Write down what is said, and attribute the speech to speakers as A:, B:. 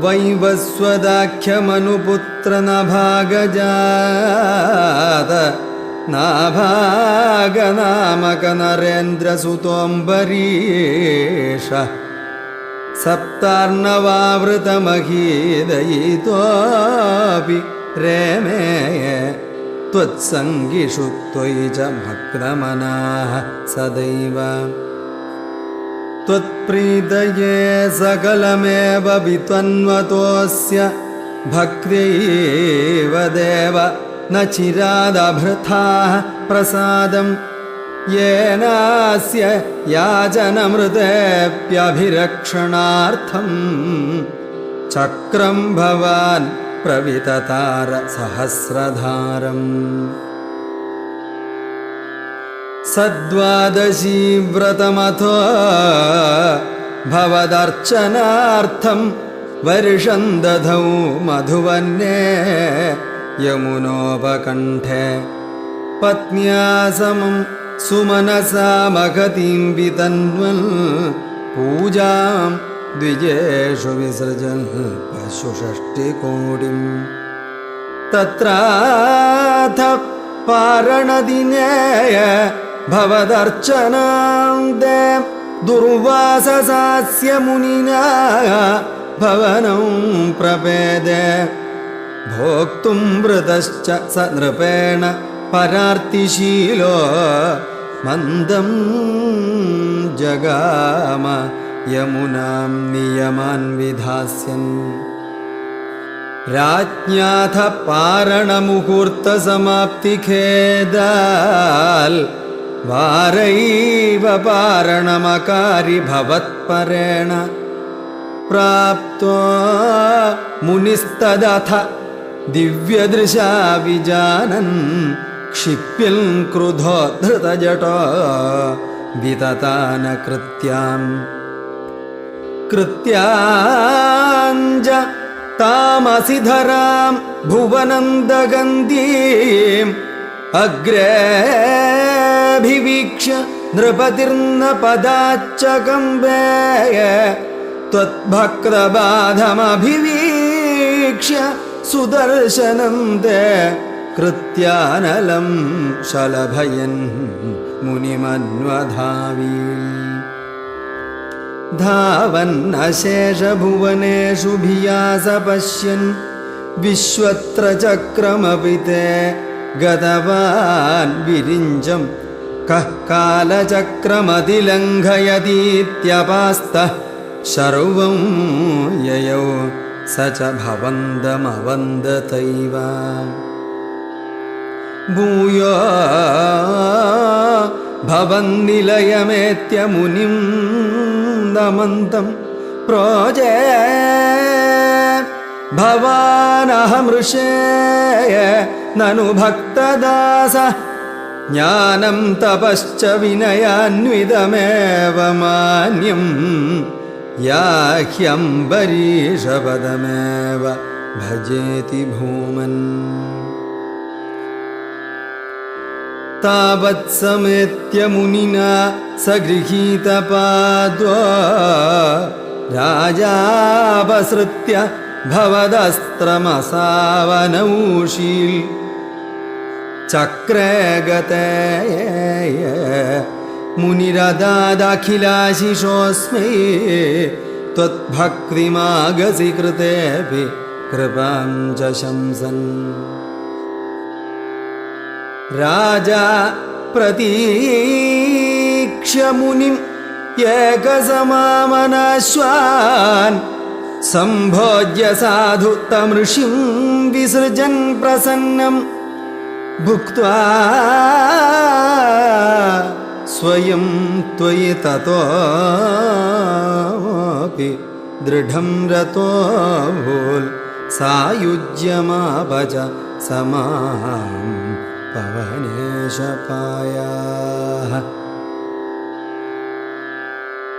A: वैवस्वदाख्यमनुपुत्रनभागजात नाभागनामकनरेन्द्रसुतोऽम्बरीष सप्तार्णवावृतमहीदयितोऽपि रेमे त्वत्सङ्गिषु त्वयि च भक्तमनाः सदैव त्वत्प्रीतये सकलमेव वित्वन्वतोऽस्य भक्त्यैव देव न चिरादभृथाः प्रसादम् येनास्य याचनमृतेऽप्यभिरक्षणार्थम् चक्रं भवान् प्रविततार सहस्रधारम् सद्वादशी व्रतमथो भवदर्चनार्थं वर्षं दधौ मधुवन्ये यमुनोपकण्ठे पत्न्या समं सुमनसा महतीं वितन्वन् पूजां द्विजेषु विसृजन् पशुषष्टिकोटिम् तत्राथ पारणदिने भवदर्चनां दे दुर्वाससास्य मुनिना भवनं प्रपेदे भोक्तुं वृतश्च स नृपेण परार्तिशीलो मन्दं जगाम यमुनां नियमान् विधास्यन् राज्ञाथ पारणमुहूर्तसमाप्तिखेदाल् वारैव पारणमकारि भवत्परेण प्राप्तो मुनिस्तदथ दिव्यदृशा विजानन् क्षिप्यन् क्रुधो धृतजटो विततान कृत्याम् कृत्याञ्ज तामसि धरां भुवनं दगन्तीम् अग्रेऽभिवीक्ष्य नृपतिर्न पदाच्च कम्बेय त्वद्भक्तबाधमभिवीक्ष्य सुदर्शनं ते कृत्यानलं शलभयन् मुनिमन्वधावी धावन्नशेषभुवनेषु भियास पश्यन् विश्वत्र चक्रमपि ते गतवान् विरिञ्जम् कः कालचक्रमतिलङ्घयतीत्यपास्तः सर्वं ययौ स च भवन्दमवन्दतैव। भूयो भवन्निलयमेत्य मुनिं नमन्तं प्रोजे भवानहमृषे ननु भक्तदास ज्ञानं तपश्च विनयान्वितमेव मान्यं याह्यम्बरीषपदमेव भजेति भूमन्। तावत्समेत्य मुनिना स गृहीतपाद्वा राजापसृत्य भवदस्त्रमसावनौषील् चक्रे गते मुनिरदादखिलाशिषोऽस्मै। त्वद्भक्तिमागसि कृतेऽपि कृपां च शंसन् राजा प्रतीक्ष्य मुनिम् एकसमामनाश्वान् सम्भोज्य साधु विसृजन् प्रसन्नम् भुक्त्वा स्वयं त्वयि ततोऽपि दृढं रतो भूल् सायुज्यमापच समां पवनेशपायाः